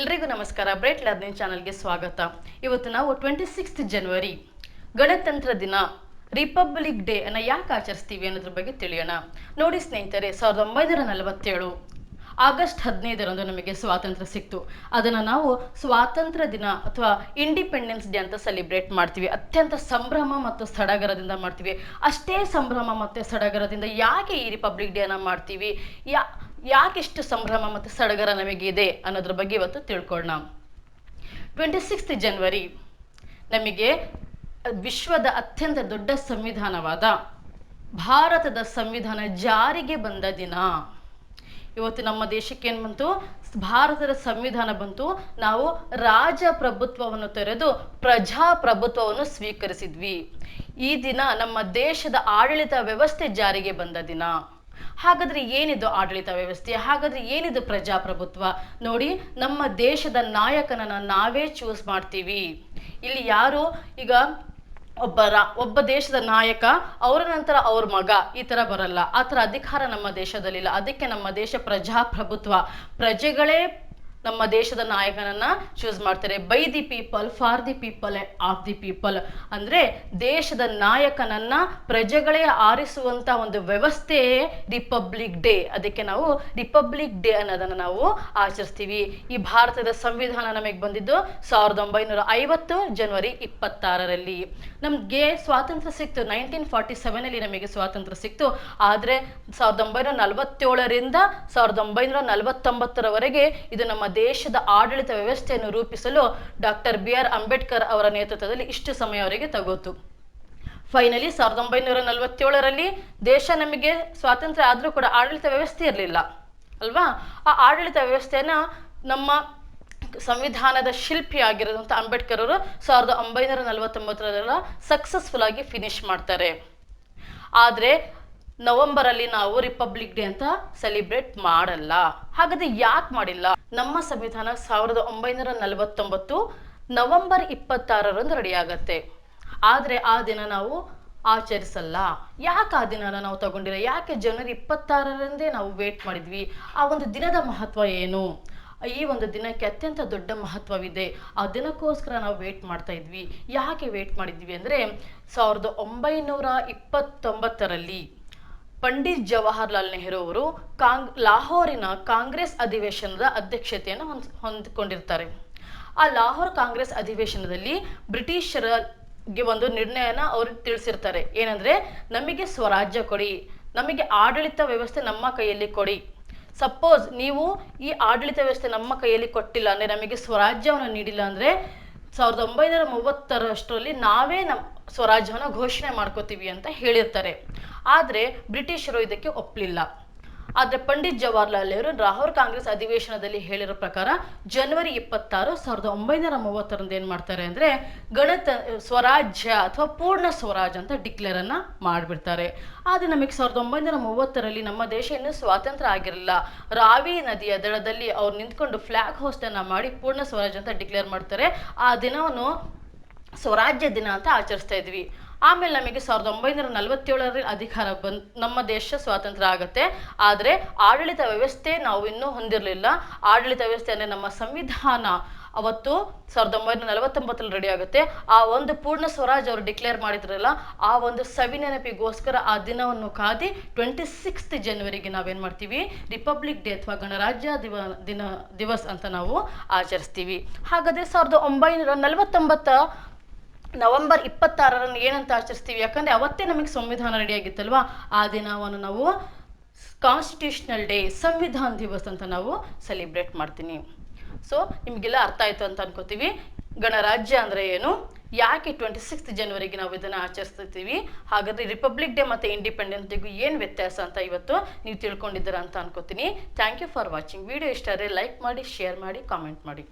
ಎಲ್ರಿಗೂ ನಮಸ್ಕಾರ. Bright learning ಚಾನಲ್ಗೆ ಸ್ವಾಗತ. ಇವತ್ತು ನಾವು ಟ್ವೆಂಟಿ ಸಿಕ್ಸ್ತ್ ಜನವರಿ ಗಣತಂತ್ರ ದಿನ ರಿಪಬ್ಲಿಕ್ ಡೇ ಅನ್ನು ಯಾಕೆ ಆಚರಿಸ್ತೀವಿ ಅನ್ನೋದ್ರ ಬಗ್ಗೆ ತಿಳಿಯೋಣ. ನೋಡಿ ಸ್ನೇಹಿತರೆ, ಸಾವಿರದ ಒಂಬೈನೂರ ನಲವತ್ತೇಳು, ಆಗಸ್ಟ್ ಹದಿನೈದರಂದು ನಮಗೆ ಸ್ವಾತಂತ್ರ್ಯ ಸಿಕ್ತು. ಅದನ್ನು ನಾವು ಸ್ವಾತಂತ್ರ್ಯ ದಿನ ಅಥವಾ ಇಂಡಿಪೆಂಡೆನ್ಸ್ ಡೇ ಅಂತ ಸೆಲಿಬ್ರೇಟ್ ಮಾಡ್ತೀವಿ. ಅತ್ಯಂತ ಸಂಭ್ರಮ ಮತ್ತು ಸಡಗರದಿಂದ ಮಾಡ್ತೀವಿ. ಅಷ್ಟೇ ಸಂಭ್ರಮ ಮತ್ತು ಸಡಗರದಿಂದ ಯಾಕೆ ಈ ರಿಪಬ್ಲಿಕ್ ಡೇನ ಮಾಡ್ತೀವಿ? ಯಾ ಯಾಕಿಷ್ಟು ಸಂಭ್ರಮ ಮತ್ತು ಸಡಗರ ನಮಗಿದೆ ಅನ್ನೋದ್ರ ಬಗ್ಗೆ ಇವತ್ತು ತಿಳ್ಕೊಳ್ಳೋಣ ಟ್ವೆಂಟಿ ಸಿಕ್ಸ್ತ್ ಜನವರಿ ನಮಗೆ ವಿಶ್ವದ ಅತ್ಯಂತ ದೊಡ್ಡ ಸಂವಿಧಾನವಾದ ಭಾರತದ ಸಂವಿಧಾನ ಜಾರಿಗೆ ಬಂದ ದಿನ. ಇವತ್ತು ನಮ್ಮ ದೇಶಕ್ಕೆ ಏನು ಬಂತು? ಭಾರತದ ಸಂವಿಧಾನ ಬಂತು. ನಾವು ರಾಜಪ್ರಭುತ್ವವನ್ನು ತೆರೆದು ಪ್ರಜಾಪ್ರಭುತ್ವವನ್ನು ಸ್ವೀಕರಿಸಿದ್ವಿ. ಈ ದಿನ ನಮ್ಮ ದೇಶದ ಆಡಳಿತ ವ್ಯವಸ್ಥೆ ಜಾರಿಗೆ ಬಂದ ದಿನ. ಹಾಗಾದ್ರೆ ಏನಿದು ಆಡಳಿತ ವ್ಯವಸ್ಥೆ? ಹಾಗಾದ್ರೆ ಏನಿದು ಪ್ರಜಾಪ್ರಭುತ್ವ? ನೋಡಿ, ನಮ್ಮ ದೇಶದ ನಾಯಕನನ್ನ ನಾವೇ ಚೂಸ್ ಮಾಡ್ತೀವಿ. ಇಲ್ಲಿ ಯಾರು? ಈಗ ಒಬ್ಬ ಒಬ್ಬ ದೇಶದ ನಾಯಕ, ಅವರ ನಂತರ ಅವ್ರ ಮಗ, ಈ ತರ ಬರಲ್ಲ. ಆ ಥರ ಅಧಿಕಾರ ನಮ್ಮ ದೇಶದಲ್ಲಿಲ್ಲ. ಅದಕ್ಕೆ ನಮ್ಮ ದೇಶ ಪ್ರಜಾಪ್ರಭುತ್ವ. ಪ್ರಜೆಗಳೇ ನಮ್ಮ ದೇಶದ ನಾಯಕನನ್ನ ಚೂಸ್ ಮಾಡ್ತಾರೆ. By the people for the people of the people ಅಂದ್ರೆ ದೇಶದ ನಾಯಕನನ್ನ ಪ್ರಜೆಗಳೇ ಆರಿಸುವಂತ ಒಂದು ವ್ಯವಸ್ಥೆಯೇ ರಿಪಬ್ಲಿಕ್ ಡೇ ಅದಕ್ಕೆ ನಾವು ರಿಪಬ್ಲಿಕ್ ಡೇ ಅನ್ನೋದನ್ನ ನಾವು ಆಚರಿಸ್ತೀವಿ. ಈ ಭಾರತದ ಸಂವಿಧಾನ ನಮಗೆ ಬಂದಿದ್ದು ಸಾವಿರದ ಒಂಬೈನೂರ ಐವತ್ತು ಜನವರಿ ಇಪ್ಪತ್ತಾರರಲ್ಲಿ. ನಮಗೆ ಸ್ವಾತಂತ್ರ್ಯ ಸಿಕ್ತು ನೈನ್ಟೀನ್ ಫಾರ್ಟಿ ಸೆವೆನಲ್ಲಿ ನಮಗೆ ಸ್ವಾತಂತ್ರ್ಯ ಸಿಕ್ತು. ಆದ್ರೆ ಸಾವಿರದ ಒಂಬೈನೂರ ನಲವತ್ತೇಳರಿಂದ ಸಾವಿರದ ಒಂಬೈನೂರ ನಲವತ್ತೊಂಬತ್ತರವರೆಗೆ ಇದು ನಮ್ಮ ದೇಶದ ಆಡಳಿತ ವ್ಯವಸ್ಥೆಯನ್ನು ರೂಪಿಸಲು ಡಾಕ್ಟರ್ ಬಿ ಆರ್ ಅಂಬೇಡ್ಕರ್ ಅವರ ನೇತೃತ್ವದಲ್ಲಿ ಇಷ್ಟು ಸಮಯವರೆಗೆ ತಗೋತು. ಫೈನಲಿ ಸಾವಿರದ ಒಂಬೈನೂರ ನಲವತ್ತೇಳರಲ್ಲಿ ದೇಶ ನಮಗೆ ಸ್ವಾತಂತ್ರ್ಯ ಆದರೂ ಕೂಡ ಆಡಳಿತ ವ್ಯವಸ್ಥೆ ಇರಲಿಲ್ಲ, ಅಲ್ವಾ? ಆ ಆಡಳಿತ ವ್ಯವಸ್ಥೆಯನ್ನು ನಮ್ಮ ಸಂವಿಧಾನದ ಶಿಲ್ಪಿ ಆಗಿರೋದಂಥ ಅಂಬೇಡ್ಕರ್ ಅವರು ಸಾವಿರದ ಒಂಬೈನೂರ ನಲವತ್ತೊಂಬತ್ತರಲ್ಲ ಸಕ್ಸಸ್ಫುಲ್ ಆಗಿ ಫಿನಿಶ್ ಮಾಡ್ತಾರೆ. ಆದರೆ ನವೆಂಬರಲ್ಲಿ ನಾವು ರಿಪಬ್ಲಿಕ್ ಡೇ ಅಂತ ಸೆಲಿಬ್ರೇಟ್ ಮಾಡಲ್ಲ. ಹಾಗಾದ್ರೆ ಯಾಕೆ ಮಾಡಿಲ್ಲ? ನಮ್ಮ ಸಂವಿಧಾನ ಸಾವಿರದ ಒಂಬೈನೂರ ನಲವತ್ತೊಂಬತ್ತು ನವೆಂಬರ್ ಇಪ್ಪತ್ತಾರರಂದು ರೆಡಿ ಆಗತ್ತೆ. ಆದರೆ ಆ ದಿನ ನಾವು ಆಚರಿಸಲ್ಲ. ಯಾಕೆ ಆ ದಿನನ ನಾವು ತಗೊಂಡಿಲ್ಲ? ಯಾಕೆ ಜನವರಿ ಇಪ್ಪತ್ತಾರರಂದೇ ನಾವು ವೇಟ್ ಮಾಡಿದ್ವಿ? ಆ ಒಂದು ದಿನದ ಮಹತ್ವ ಏನು? ಈ ಒಂದು ದಿನಕ್ಕೆ ಅತ್ಯಂತ ದೊಡ್ಡ ಮಹತ್ವವಿದೆ. ಆ ದಿನಕ್ಕೋಸ್ಕರ ನಾವು ವೇಟ್ ಮಾಡ್ತಾ ಇದ್ವಿ. ಯಾಕೆ ವೇಟ್ ಮಾಡಿದ್ವಿ ಅಂದರೆ ಸಾವಿರದ ಒಂಬೈನೂರ ಇಪ್ಪತ್ತೊಂಬತ್ತರಲ್ಲಿ ಪಂಡಿತ್ ಜವಾಹರ್ಲಾಲ್ ನೆಹರು ಅವರು ಕಾಂಗ್, ಲಾಹೋರಿನ ಕಾಂಗ್ರೆಸ್ ಅಧಿವೇಶನದ ಅಧ್ಯಕ್ಷತೆಯನ್ನು ಹೊಂದ್, ಹೊಂದಿಕೊಂಡಿರ್ತಾರೆ. ಆ ಲಾಹೋರ್ ಕಾಂಗ್ರೆಸ್ ಅಧಿವೇಶನದಲ್ಲಿ ಬ್ರಿಟಿಷರಿಗೆ ಒಂದು ನಿರ್ಣಯನ ಅವರು ತಿಳಿಸಿರ್ತಾರೆ. ಏನಂದ್ರೆ, ನಮಗೆ ಸ್ವರಾಜ್ಯ ಕೊಡಿ, ನಮಗೆ ಆಡಳಿತ ವ್ಯವಸ್ಥೆ ನಮ್ಮ ಕೈಯಲ್ಲಿ ಕೊಡಿ. ಸಪೋಸ್ ನೀವು ಈ ಆಡಳಿತ ವ್ಯವಸ್ಥೆ ನಮ್ಮ ಕೈಯಲ್ಲಿ ಕೊಟ್ಟಿಲ್ಲ ಅಂದರೆ ನಮಗೆ ಸ್ವರಾಜ್ಯವನ್ನು ನೀಡಿಲ್ಲ ಅಂದರೆ ಸಾವಿರದ ಒಂಬೈನೂರ ಮೂವತ್ತರಷ್ಟರಲ್ಲಿ ನಾವೇ ನಮ್ಮ ಸ್ವರಾಜ್ಯವನ್ನು ಘೋಷಣೆ ಮಾಡ್ಕೋತೀವಿ ಅಂತ ಹೇಳಿರ್ತಾರೆ. ಆದರೆ ಬ್ರಿಟಿಷರು ಇದಕ್ಕೆ ಒಪ್ಪಲಿಲ್ಲ ಆದರೆ ಪಂಡಿತ್ ಜವಾಹರ್ಲಾಲ್ ನೆಹರು ರಾಹುಲ್ ಕಾಂಗ್ರೆಸ್ ಅಧಿವೇಶನದಲ್ಲಿ ಹೇಳಿರೋ ಪ್ರಕಾರ ಜನವರಿ ಇಪ್ಪತ್ತಾರು ಸಾವಿರದ ಒಂಬೈನೂರ ಮೂವತ್ತರಂದು ಏನು ಮಾಡ್ತಾರೆ ಅಂದರೆ ಗಣತ, ಸ್ವರಾಜ್ಯ ಅಥವಾ ಪೂರ್ಣ ಸ್ವರಾಜ್ ಅಂತ ಡಿಕ್ಲೇರನ್ನು ಮಾಡಿಬಿಡ್ತಾರೆ. ಆದರೆ ನಮಗೆ ಸಾವಿರದ ಒಂಬೈನೂರ ಮೂವತ್ತರಲ್ಲಿ ನಮ್ಮ ದೇಶ ಇನ್ನೂ ಸ್ವಾತಂತ್ರ್ಯ ಆಗಿರಲಿಲ್ಲ. ರಾವಿ ನದಿಯ ದಡದಲ್ಲಿ ಅವ್ರು ನಿಂತ್ಕೊಂಡು ಫ್ಲಾಗ್ ಹೋಸ್ಟನ್ನು ಮಾಡಿ ಪೂರ್ಣ ಸ್ವರಾಜ್ ಅಂತ ಡಿಕ್ಲೇರ್ ಮಾಡ್ತಾರೆ. ಆ ದಿನವನ್ನು ಸ್ವರಾಜ್ಯ ದಿನ ಅಂತ ಆಚರಿಸ್ತಾ ಇದ್ವಿ. ಆಮೇಲೆ ನಮಗೆ ಸಾವಿರದ ಒಂಬೈನೂರ ನಲವತ್ತೇಳರಲ್ಲಿ ಅಧಿಕಾರ ಬಂದ್, ನಮ್ಮ ದೇಶ ಸ್ವಾತಂತ್ರ್ಯ ಆಗುತ್ತೆ. ಆದರೆ ಆಡಳಿತ ವ್ಯವಸ್ಥೆ ನಾವು ಇನ್ನೂ ಹೊಂದಿರಲಿಲ್ಲ. ಆಡಳಿತ ವ್ಯವಸ್ಥೆ ಅಂದರೆ ನಮ್ಮ ಸಂವಿಧಾನ ಅವತ್ತು ಸಾವಿರದ ಒಂಬೈನೂರ ನಲವತ್ತೊಂಬತ್ತರಲ್ಲಿ ರೆಡಿ ಆಗುತ್ತೆ. ಆ ಒಂದು ಪೂರ್ಣ ಸ್ವರಾಜ್ ಅವರು ಡಿಕ್ಲೇರ್ ಮಾಡಿದ್ರಲ್ಲ, ಆ ಒಂದು ಸವಿ ನೆನಪಿಗೋಸ್ಕರ ಆ ದಿನವನ್ನು ಕಾದಿ ಟ್ವೆಂಟಿ ಸಿಕ್ಸ್ತ್ ಜನವರಿಗೆ ನಾವೇನು ಮಾಡ್ತೀವಿ? ರಿಪಬ್ಲಿಕ್ ಡೇ ಅಥವಾ ಗಣರಾಜ್ಯ ದಿವ, ದಿನ, ದಿವಸ್ ಅಂತ ನಾವು ಆಚರಿಸ್ತೀವಿ. ಹಾಗಾದರೆ ಸಾವಿರದ ಒಂಬೈನೂರ ನಲವತ್ತೊಂಬತ್ತ ನವೆಂಬರ್ ಇಪ್ಪತ್ತಾರರನ್ನು ಏನಂತ ಆಚರಿಸ್ತೀವಿ? ಯಾಕಂದ್ರೆ ಅವತ್ತೇ ನಮಗೆ ಸಂವಿಧಾನ ರೆಡಿ ಆಗಿತ್ತಲ್ವಾ ಆ ದಿನವನ್ನು ನಾವು ಕಾನ್ಸ್ಟಿಟ್ಯೂಷನಲ್ ಡೇ ಸಂವಿಧಾನ ದಿವಸ ಅಂತ ನಾವು ಸೆಲೆಬ್ರೇಟ್ ಮಾಡ್ತೀನಿ. ಸೊ ನಿಮಗೆಲ್ಲ ಅರ್ಥ ಆಯ್ತು ಅಂತ ಅನ್ಕೋತೀವಿ. ಗಣರಾಜ್ಯ ಅಂದ್ರೆ ಏನು? ಯಾಕೆ ಟ್ವೆಂಟಿ ಸಿಕ್ಸ್ತ್ ಜನವರಿಗೆ ನಾವು ಇದನ್ನು ಆಚರಿಸ್ತೀವಿ? ಹಾಗಾದರೆ ರಿಪಬ್ಲಿಕ್ ಡೇ ಮತ್ತು ಇಂಡಿಪೆಂಡೆನ್ಸ್ ಡೇಗೂ ಏನು ವ್ಯತ್ಯಾಸ ಅಂತ ಇವತ್ತು ನೀವು ತಿಳ್ಕೊಂಡಿದ್ದೀರಾ ಅಂತ ಅನ್ಕೋತೀನಿ. Thank you for watching video ಇಷ್ಟ ಆದರೆ ಲೈಕ್ ಮಾಡಿ ಶೇರ್ ಮಾಡಿ ಕಾಮೆಂಟ್ ಮಾಡಿ.